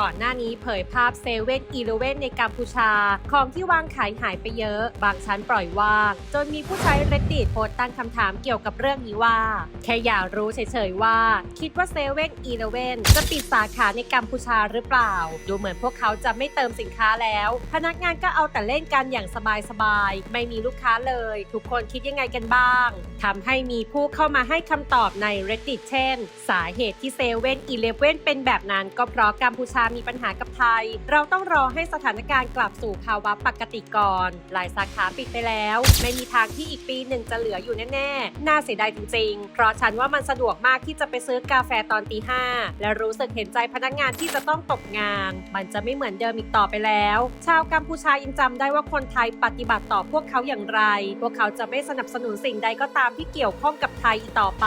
ก่อนหน้านี้เผยภาพเซเว่นอีเลเว่นในกัมพูชา ของที่วางขายหายไปเยอะ บางชั้นปล่อยว่าง จนมีผู้ใช้ reddit โพสต์ตั้งคำถามเกี่ยวกับเรื่องนี้ว่า แค่อยากรู้เฉยๆว่า คิดว่าเซเว่นอีเลเว่นจะปิดสาขาในกัมพูชาหรือเปล่า ดูเหมือนพวกเขาจะไม่เติมสินค้าแล้ว พนักงานก็เอาแต่เล่นกันอย่างสบายๆไม่มีลูกค้าเลย ทุกคนคิดยังไงกันบ้างทำให้มีผู้เข้ามาให้คำตอบใน reddit เช่น สาเหตุที่เซเว่นอีเลเว่นเป็นแบบนั้นก็เพราะกัมพูชามีปัญหากับไทย เราต้องรอให้สถานการณ์กลับสู่ภาวะปกติก่อน หลายสาขาปิดไปแล้ว ไม่มีทางที่อีกปีหนึ่งจะเหลืออยู่แน่ๆ น่าเสียดายจริงๆ เพราะฉันว่ามันสะดวกมากที่จะไปซื้อกาแฟตอนตีห้าและรู้สึกเห็นใจพนักงานที่จะต้องตกงาน มันจะไม่เหมือนเดิมอีกต่อไปแล้ว ชาวกัมพูชายังจำได้ว่าคนไทยปฏิบัติต่อพวกเขาอย่างไร พวกเขาจะไม่สนับสนุนสิ่งใดก็ตามที่เกี่ยวข้องกับไทยอีกต่อไป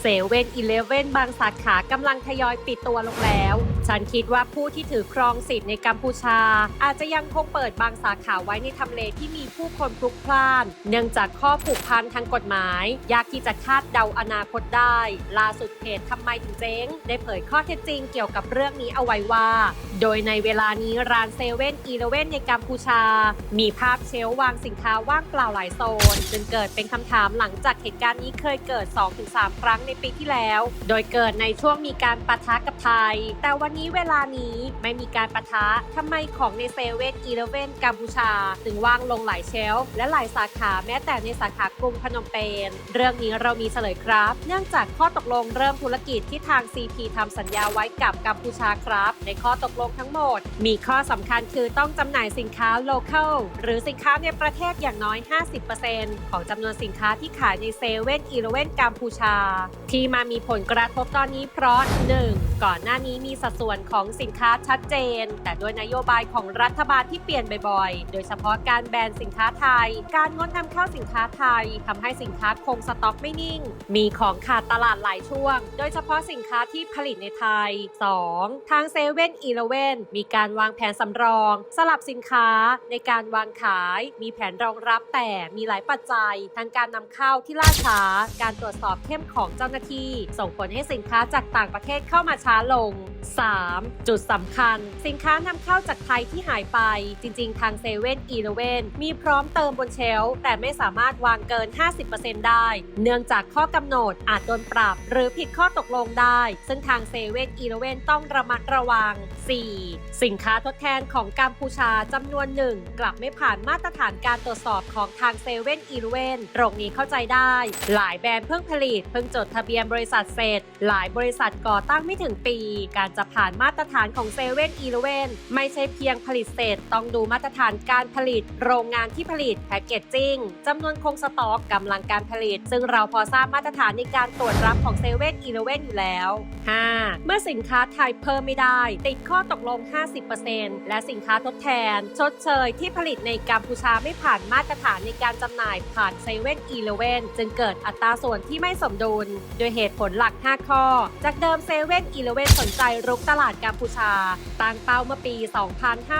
เซเว่นอีเลฟเว่นบางสาขากำลังทยอยปิดตัวลงแล้ว ฉันคิดว่าผู้ที่ถือครองสิทธิ์ในกัมพูชา อาจจะยังคงเปิดบางสาขาไว้ในทำเลที่มีผู้คนพลุกพล่าน เนื่องจากข้อผูกพันทางกฎหมาย ยากที่จะคาดเดาอนาคตได้ ล่าสุดเพจทำไมถึงเจ๊ง ได้เผยข้อเท็จจริงเกี่ยวกับเรื่องนี้เอาไว้ว่า โดยในเวลานี้ร้านเซเว่นอีเลเว่นในกัมพูชา มีภาพเชลวางสินค้าว่างเปล่าหลายโซนจึงเกิดเป็นคำถามหลังจากเหตุการณ์นี้เคยเกิด 2-3 ครั้งในปีที่แล้ว โดยเกิดในช่วงมีการปะทะกับไทย แต่วันนี้เวลานี้ไม่มีการประทะทำไมของในเซเว่นอีเลเว่นกัมพูชา ถึงว่างลงหลายเชลฟ์และหลายสาขาแม้แต่ในสาขากรุงพนมเปญเรื่องนี้เรามีเฉลยครับ เนื่องจากข้อตกลงเริ่มธุรกิจที่ทาง CP ทำสัญญาไว้กับกัมพูชาครับ ในข้อตกลงทั้งหมด มีข้อสำคัญคือต้องจำหน่ายสินค้า local หรือสินค้าในประเทศอย่างน้อย 50%ของจำนวนสินค้าที่ขายในเซเว่นอีเลเว่นกัมพูชา ที่มามีผลกระทบตอนนี้เพราะ 1. ก่อนหน้านี้มีสัดส่วนของสินค้าชัดเจน แต่ด้วยนโยบายของรัฐบาลที่เปลี่ยนบ่อยๆ โดยเฉพาะการแบนสินค้าไทย การงดนำเข้าสินค้าไทยทำให้สินค้าคงสต็อกไม่นิ่ง มีของขาดตลาดหลายช่วง โดยเฉพาะสินค้าที่ผลิตในไทย 2. ทางเซเว่นอีเลเว่นมีการวางแผนสำรอง สลับสินค้าในการวางขาย มีแผนรองรับแต่มีหลายปัจจัย ทั้งการนำเข้าที่ล่าช้า การตรวจสอบเข้มของเจ้าหน้าที่ ส่งผลให้สินค้าจากต่างประเทศเข้ามาช้าลง 3. จุดสำคัญ สินค้านำเข้าจากไทยที่หายไป จริง ๆ ทางเซเว่นอีเลเว่นมีพร้อมเติมบนเชลฟ์แต่ไม่สามารถวางเกิน 50%ได้ เนื่องจากข้อกำหนดอาจโดนปรับ หรือผิดข้อตกลงได้ ซึ่งทางเซเว่นอีเลเว่นต้องระมัดระวัง 4. สินค้าทดแทนของกัมพูชาจำนวนหนึ่งกลับไม่ผ่านมาตรฐานการตรวจสอบของทางเซเว่นอีเลเว่นตรงนี้เข้าใจได้ หลายแบรนด์เพิ่งผลิตเพิ่งจดทะเบียนบริษัทเสร็จ หลายบริษัทก่อตั้งไม่ถึงปี การจะผ่านมาตรฐานของเซเว่นอีเลเวนไม่ใช่เพียงผลิตเสร็จ ต้องดูมาตรฐานการผลิต โรงงานที่ผลิตแพคเกจจิ้งจำนวนคงสต็อกกำลังการผลิต ซึ่งเราพอทราบมาตรฐานในการตรวจรับของเซเว่นอีเลเวนอยู่แล้ว 5. เมื่อสินค้าไทยเพิ่มไม่ได้ ติดข้อตกลง 50%และสินค้าทดแทน ชดเชยที่ผลิตในกัมพูชาไม่ผ่านมาตรฐานในการจำหน่ายผ่านเซเว่นอีเลเวนจึงเกิดอัตราส่วนที่ไม่สมดุลโดยเหตุผลหลัก 5 ข้อ จากเดิมเซเว่นอีเลเว่นสนใจรุกตลาดกัมพูชา ตั้งเป้าเมื่อปี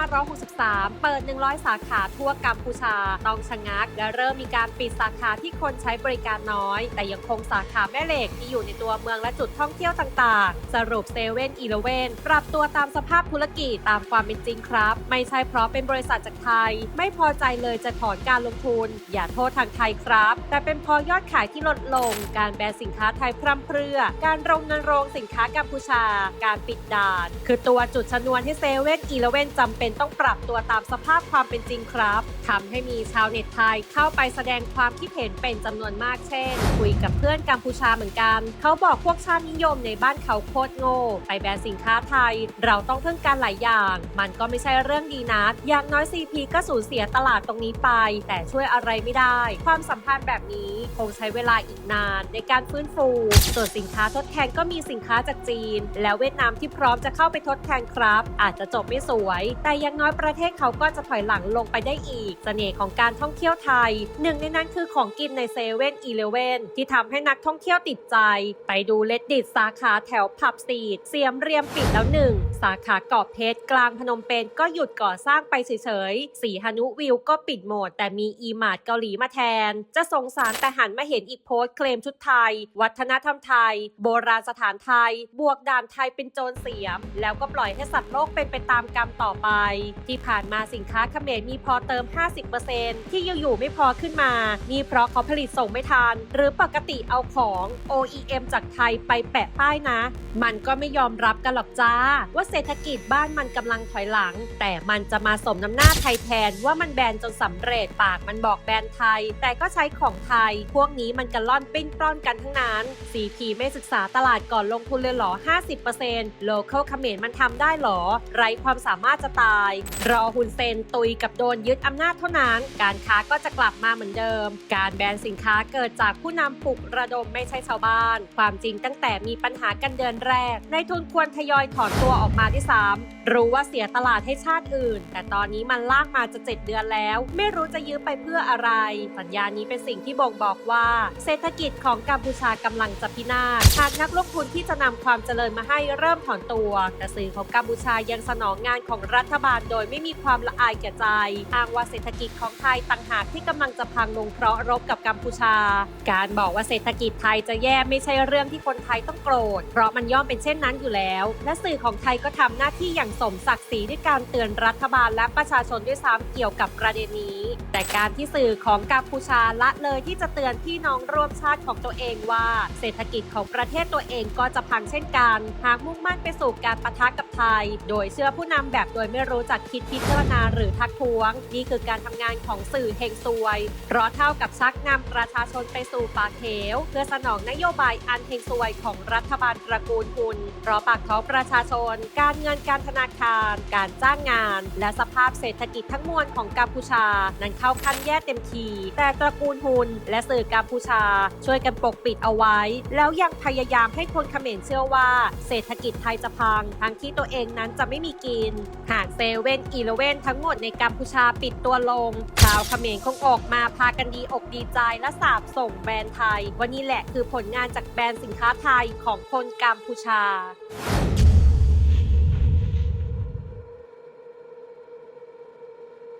2563 เปิด 100 สาขาทั่วกัมพูชา ต้องชะงัก และเริ่มมีการปิดสาขาที่คนใช้บริการน้อย แต่ยังคงสาขาแม่เหล็กที่อยู่ในตัวเมืองและจุดท่องเที่ยวต่างๆ สรุปเซเว่นอีเลเว่นปรับตัวตามสภาพธุรกิจตามความเป็นจริงครับ ไม่ใช่เพราะเป็นบริษัทจากไทย ไม่พอใจเลยจะถอนการลงทุน อย่าโทษทางไทยครับ แต่เป็นพอยอดขายที่ลดลง การแบนสินค้าไทยพร่ำเพรื่อ การรณรงค์สินค้ากัมพูชา การปิดด่าน คือตัวจุดชนวนให้เซเว่นอีเลเว่นจำเป็นต้องปรับตัวตามสภาพความเป็นจริงครับทำให้มีชาวเน็ตไทยเข้าไปแสดงความคิดเห็นเป็นจำนวนมากเช่น คุยกับเพื่อนกัมพูชาเหมือนกัน เขาบอกพวกชาตินิยมในบ้านเขาโคตรโง่ ไปแบนสินค้าไทย เราต้องเพึ่งการหลายอย่าง มันก็ไม่ใช่เรื่องดีนะอย่างน้อย CP ก็สูญเสียตลาดตรงนี้ไป แต่ช่วยอะไรไม่ได้ ความสัมพันธ์แบบนี้คงใช้เวลาอีกนาน ในการฟื้นฟูส่วนสินค้าทดแทนก็มีสินค้าจากจีน แล้วเวียดนามที่พร้อมจะเข้าไปทดแทนครับ อาจจะจบไม่สวย แต่อยังน้อยประเทศเขาก็จะถอยหลังลงไปได้อีกเสน่ห์ของการท่องเที่ยวไทย หนึ่งในนั้นคือของกินในเซเว่นอีเลเว่นที่ทำให้นักท่องเที่ยวติดใจ ไปดูเลดดิตสาขาแถวผับซีดเสียมเรียมปิดแล้วหนึ่งสาขาเกาะเพชรกลางพนมเปญก็หยุดก่อสร้างไปเฉยๆสีฮานุวิวก็ปิดหมด แต่มีอีมาร์ทเกาหลีมาแทน จะสงสารแต่หันมาเห็นอีกโพสต์เคลมชุดไทยวัฒนธรรมไทย โบราณสถานไทย บวกด่านไทยเป็นโจรเสียม แล้วก็ปล่อยให้สัตว์โลกเป็นไปตามกรรมต่อไป ที่ผ่านมาสินค้าเขมรมีพอเติม 50%ที่อยู่ๆไม่พอขึ้นมา นี่เพราะเขาผลิตส่งไม่ทัน หรือปกติเอาของ OEM จากไทยไปแปะป้ายนะ มันก็ไม่ยอมรับกันหรอกจ้า ว่าเศรษฐกิจบ้านมันกำลังถอยหลัง แต่มันจะมาสมน้ำหน้าไทยแทนว่ามันแบนจนสำเร็จปากมันบอกแบนไทย แต่ก็ใช้ของไทย พวกนี้มันกันล่อนปิ้นปล้อนกันทั้งนั้น CP ไม่ศึกษาตลาดก่อนลงทุนเลยเหรอ 50% local เขมรมันทำได้หรอ ไร้ความสามารถจะตาย รอหุ่นเซนตุยกับโดนยึดอำนาจเท่านั้น การค้าก็จะกลับมาเหมือนเดิม การแบนสินค้าเกิดจากผู้นำปลุกระดมไม่ใช่ชาวบ้าน ความจริงตั้งแต่มีปัญหากันเดือนแรก ในทุนควรทยอยถอนตัวออกมาที่ซ้ำรู้ว่าเสียตลาดให้ชาติอื่น แต่ตอนนี้มันลากมาจะเจ็ดเดือนแล้ว ไม่รู้จะยื้อไปเพื่ออะไร สัญญานี้เป็นสิ่งที่บ่งบอกว่า เศรษฐกิจของกัมพูชากำลังจะพินาศหากนักลงทุนที่จะนำความเจริญมาให้เริ่มถอนตัว แต่สื่อของกัมพูชายังสนองงานของรัฐบาลโดยไม่มีความละอายแก่ใจ อ้างว่าเศรษฐกิจของไทยต่างหากที่กำลังจะพังลงเพราะรบกับกัมพูชา การบอกว่าเศรษฐกิจไทยจะแย่ไม่ใช่เรื่องที่คนไทยต้องโกรธ เพราะมันย่อมเป็นเช่นนั้นอยู่แล้ว และสื่อของไทยก็ทำหน้าที่อย่างสมศักดิ์ศรีด้วยการเตือนรัฐบาลและประชาชนด้วยซ้ำเกี่ยวกับประเด็นนี้ แต่การที่สื่อของกัมพูชาละเลยที่จะเตือนพี่น้องร่วมชาติของตัวเองว่า เศรษฐกิจของประเทศตัวเองก็จะพังเช่นกันหากมุ่งมั่นไปสู่การปะทะกับไทย โดยเชื่อผู้นำแบบโดยไม่รู้จักคิดพิจารณาหรือทักท้วง นี่คือการทำงานของสื่อเฮงซวย เพราะเท่ากับชักนำประชาชนไปสู่ปากเหว เพื่อสนองนโยบายอันเฮงซวยของรัฐบาลตระกูลคุณเพราะปากท้องประชาชน การเงินการธนาคาร การจ้างงาน และสภาพเศรษฐกิจทั้งมวลของกัมพูชานั้นเข้าขั้นแย่เต็มที แต่ตระกูลฮุนและสื่อกัมพูชา ช่วยกันปกปิดเอาไว้ แล้วยังพยายามให้คนเขมรเชื่อว่า เศรษฐกิจไทยจะพัง ทั้งที่ตัวเองนั้นจะไม่มีกิน หากเซเว่นอีเลเว่นทั้งหมดในกัมพูชาปิดตัวลง ชาวเขมรคงออกมาพากันดีอกดีใจและสาบส่งแบรนด์ไทย วันนี้แหละคือผลงานจากแบรนด์สินค้าไทยของคนกัมพูชา